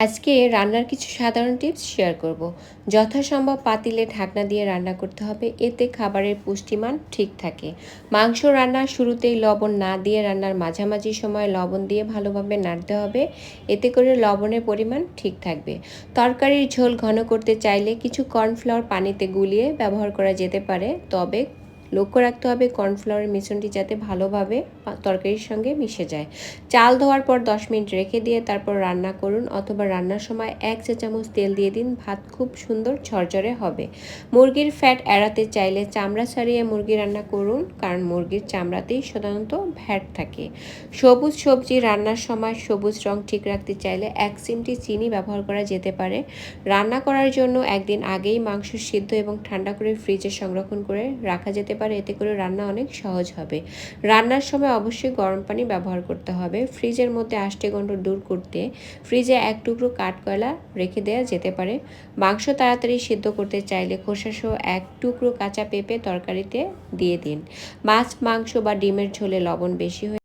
আজকে রান্নার কিছু সাধারণ টিপস শেয়ার করব। যথাসম্ভব পাতিলে ঢাকনা দিয়ে রান্না করতে হবে, এতে খাবারের পুষ্টিমান ঠিক থাকে। মাংস রান্নার শুরুতেই লবণ না দিয়ে রান্নার মাঝামাঝি সময় লবণ দিয়ে ভালোভাবে নাড়তে হবে, এতে করে লবণের পরিমাণ ঠিক থাকবে। তরকারির ঝোল ঘন করতে চাইলে কিছু কর্নফ্লাওয়ার পানিতে গুলিয়ে ব্যবহার করা যেতে পারে, তবে লক্ষ্য রাখতে হবে কর্নফ্লাওয়ারের মিশ্রণটি যাতে ভালোভাবে তরকারির সঙ্গে মিশে যায়। চাল ধোয়ার পর দশ মিনিট রেখে দিয়ে তারপর রান্না করুন অথবা রান্নার সময় এক চা চামচ তেল দিয়ে দিন, ভাত খুব সুন্দর ঝরঝরে হবে। মুরগির ফ্যাট এড়াতে চাইলে চামড়া ছাড়িয়ে মুরগি রান্না করুন, কারণ মুরগির চামড়াতেই সাধারণত ফ্যাট থাকে। সবুজ সবজি রান্নার সময় সবুজ রং ঠিক রাখতে চাইলে এক চিমটি চিনি ব্যবহার করা যেতে পারে। রান্না করার জন্য একদিন আগেই মাংস সিদ্ধ এবং ঠান্ডা করে ফ্রিজে সংরক্ষণ করে রাখা যেতে পারে, এতে করে রান্না অনেক সহজ হবে। রান্নার সময় অবশ্যই গরম পানি ব্যবহার করতে হবে। ফ্রিজের মধ্যে আষ্টে গন্ধ দূর করতে ফ্রিজে এক টুকরো কাঠকয়লা রেখে দেওয়া যেতে পারে। মাংস তাড়াতাড়ি সিদ্ধ করতে চাইলে খোসাসহ এক টুকরো কাঁচা পেঁপে তরকারিতে দিয়ে দিন। মাছ, মাংস বা ডিমের ঝোলে লবণ বেশি হয়ে